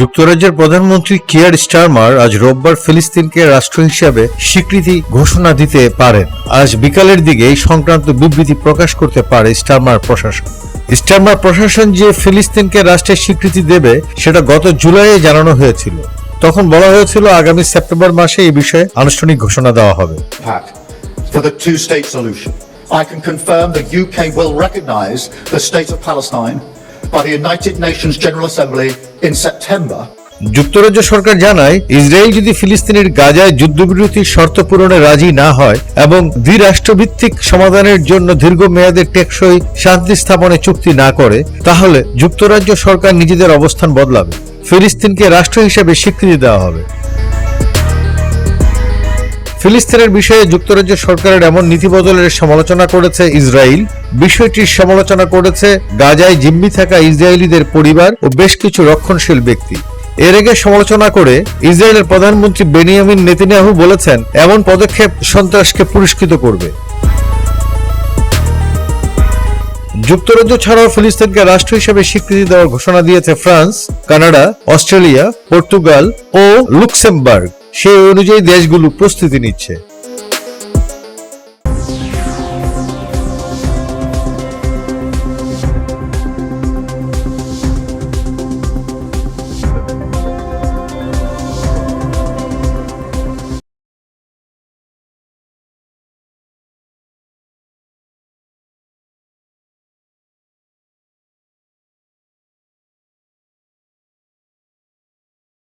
যুক্তরাজ্যের প্রধানমন্ত্রী Keir Starmer আজ রোববার ফিলিস্তিনকে রাষ্ট্র হিসাবে স্বীকৃতি ঘোষণা দিতে পারেন। আজ বিকালের দিকে এই সংক্রান্ত বিবৃতি প্রকাশ করতে পারে স্টারমার প্রশাসন। স্টারমার প্রশাসন যে ফিলিস্তিনকে রাষ্ট্রের স্বীকৃতি দেবে, সেটা গত জুলাইয়ে জানানো হয়েছিল। তখন বলা হয়েছিল আগামী সেপ্টেম্বর মাসে এই বিষয়ে আনুষ্ঠানিক ঘোষণা দেওয়া হবে. I can confirm the UK will recognise the state of Palestine যুক্তরাজ্য সরকার জানায়, ইসরায়েল যদি ফিলিস্তিনের গাজায় যুদ্ধবিরতির শর্ত পূরণে রাজি না হয় এবং দ্বিরাষ্ট্রভিত্তিক সমাধানের জন্য দীর্ঘমেয়াদের টেকসই শান্তি স্থাপনে চুক্তি না করে, তাহলে যুক্তরাজ্য সরকার নিজেদের অবস্থান বদলাবে। ফিলিস্তিনকে রাষ্ট্র হিসেবে স্বীকৃতি দেওয়া হবে। ফিলিস্তিনের বিষয়ে যুক্তরাজ্য সরকারের এমন নীতি বদলের সমালোচনা করেছে ইসরায়েল। বিষয়টির সমালোচনা করেছে গাজায় জিম্মি থাকা ইসরায়েলিদের পরিবার ও বেশ কিছু রক্ষণশীল ব্যক্তি। এর আগে সমালোচনা করে ইসরায়েলের প্রধানমন্ত্রী বেনিয়ামিন নেতিনিয়াহু বলেছেন, এমন পদক্ষেপ সন্ত্রাসকে পুরস্কৃত করবে। যুক্তরাজ্য ছাড়াও ফিলিস্তিনকে রাষ্ট্র হিসেবে স্বীকৃতি দেওয়ার ঘোষণা দিয়েছে ফ্রান্স, কানাডা, অস্ট্রেলিয়া, পর্তুগাল ও লুক্সেমবার্গ। সেই অনুযায়ী দেশগুলো প্রস্তুতি নিচ্ছে।